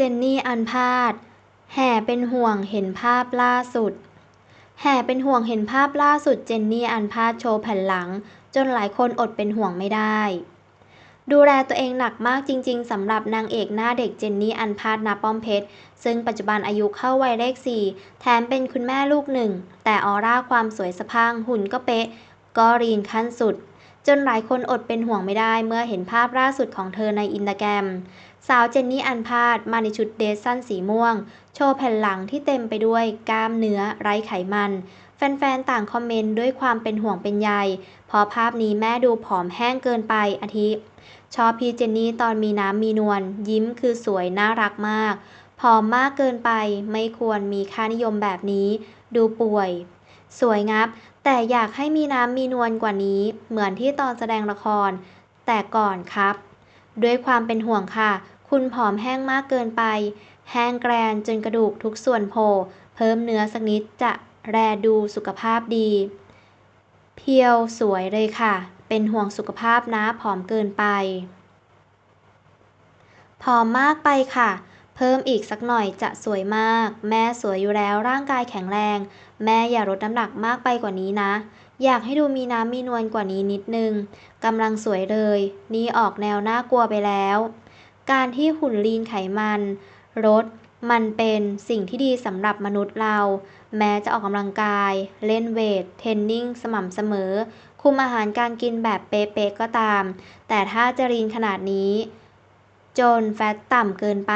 เจนนี่ อันพาดแห่เป็นห่วงเห็นภาพล่าสุด แห่เป็นห่วงเห็นภาพล่าสุดเจนนี่ อันพาดโชว์แผ่นหลัง จนหลายคนอดเป็นห่วงไม่ได้ ดูแลตัวเองหนักมากจริง ๆสำหรับนางเอกหน้าเด็กเจนนี่ อันพาดนาป้อมเพชร ซึ่งปัจจุบันอายุเข้าวัยเลขสี่แถมเป็นคุณแม่ลูกหนึ่ง แต่ออร่าความสวยสะพังหุ่นก็เป๊ะ ก็รีนขั้นสุด จนหลายคนอดเป็นห่วงไม่ได้เมื่อเห็นภาพล่าสุดของเธอในอินสตาแกรม สาวเจนนี่อันพาดมาในชุดเดรสสั้นสีม่วง โชว์แผ่นหลังที่เต็มไปด้วยกล้ามเนื้อไร้ไขมัน แฟนๆ ต่างคอมเมนต์ด้วยความเป็นห่วงเป็นใยพราะภาพนี้แม่ดูผอมแห้งเกินไปอาทิ ชอบพี่เจนนี่ตอนมีน้ำมีนวลยิ้มคือสวยน่ารักมากผอมมากเกินไปไม่ควรมีค่านิยมแบบนี้ ดูป่วย สวยงับ แต่อยากให้มีน้ำมีนวลกว่านี้ เหมือนที่ตอนแสดงละคร แต่ก่อนครับ ด้วยความเป็นห่วงค่ะ คุณผอมแห้งมากเกินไป แห้งแกรนจนกระดูกทุกส่วนโผล่เพิ่มเนื้อสักนิดจะแรดูสุขภาพดี เพียวสวยเลยค่ะ เป็นห่วงสุขภาพนะผอมเกินไป ผอมมากไปค่ะ เพิ่มอีกสักหน่อยจะสวยมาก แม่สวยอยู่แล้วร่างกายแข็งแรง แม่อย่าลดน้ำหนักมากไปกว่านี้นะ อยากให้ดูมีน้ำมีนวลกว่านี้นิดนึงกำลังสวยเลย นี่ออกแนวน่ากลัวไปแล้ว การที่หุ่นลีนไขมันลดมันเป็นสิ่งที่ดีสำหรับมนุษย์เรา แม้จะออกกำลังกาย เล่นเวท เทรนนิ่ง สม่ำเสมอ คุมอาหารการกินแบบเป๊ะๆก็ตาม แต่ถ้าจะรีนขนาดนี้ จนแฟตต่ำเกินไป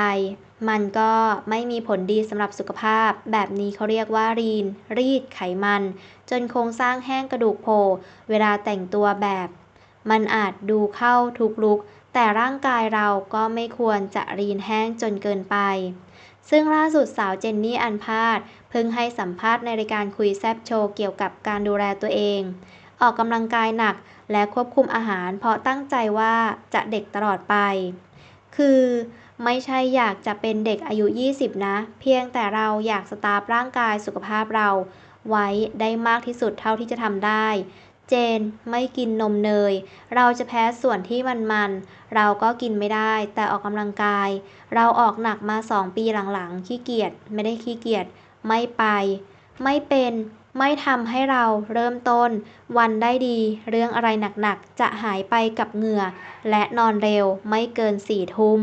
มันก็ไม่มีผลดีสำหรับสุขภาพ แบบนี้เขาเรียกว่ารีน รีดไขมัน จนโครงสร้างแห้งกระดูกโผล่เวลาแต่งตัวแบบ มันอาจดูเข้าทุกลุก แต่ร่างกายเราก็ไม่ควรจะรีนแห้งจนเกินไป ซึ่งล่าสุดสาวเจนนี่อันพาดเพิ่งให้สัมภาษณ์ในรายการคุยแซบโชว์เกี่ยวกับการดูแลตัวเอง ออกกำลังกายหนักและควบคุมอาหารเพราะตั้งใจว่าจะเด็กตลอดไป คือไม่ใช่อยากจะเป็นเด็กอายุ 20 นะ เพียงแต่เราอยากสตาร์ฟร่างกายสุขภาพเรา ไว้ได้มากที่สุดเท่าที่จะทำได้ เจนไม่กินนมเนย เราจะแพ้ส่วนที่มันๆเราก็กินไม่ได้ แต่ออกกำลังกาย เราออกหนักมาสองปีหลังๆ ขี้เกียจไม่ได้ขี้เกียจไม่ไป ไม่เป็น ไม่ทำให้เราเริ่มต้นวันได้ดี เรื่องอะไรหนักๆ จะหายไปกับเหงื่อ และนอนเร็วไม่เกินสี่ทุ่ม